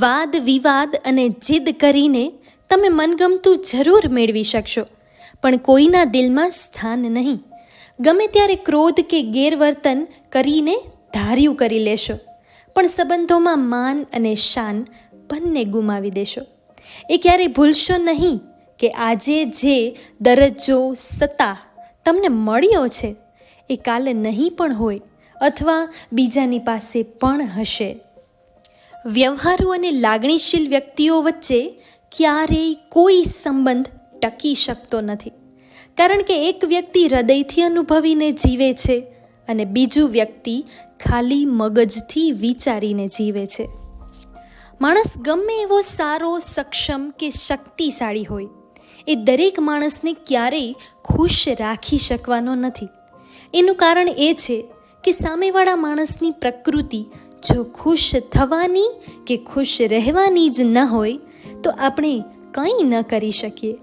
વાદ, વિવાદ અને જીદ કરીને તમે મનગમતું જરૂર મેળવી શકશો. પણ કોઈના દિલમાં સ્થાન નહીં. ગમે ત્યારે ક્રોધ કે ગેરવર્તન કરીને ધાર્યું કરી લેશો, પણ સંબંધોમાં માન અને શાન બંને ગુમાવી દેશો. એ ક્યારેય ભૂલશો નહીં કે આજે જે દરજ્જો, સત્તા તમને મળ્યો છે, એ કાલે નહીં પણ હોય અથવા બીજાની પાસે પણ હશે. વ્યવહારુ અને લાગણીશીલ વ્યક્તિઓ વચ્ચે ક્યારેય કોઈ સંબંધ ટકી શકતો નથી. કારણ કે એક વ્યક્તિ હૃદયથી અનુભવીને જીવે છે અને બીજું વ્યક્તિ ખાલી મગજથી વિચારીને જીવે છે. માણસ ગમે એવો સારો, સક્ષમ કે શક્તિશાળી હોય, એ દરેક માણસને ક્યારેય ખુશ રાખી શકવાનો નથી. એનું કારણ એ છે કે સામેવાળા માણસની પ્રકૃતિ જો ખુશ થવાની કે ખુશ રહેવાની જ ન હોય, તો આપણે કંઈ ન કરી શકીએ.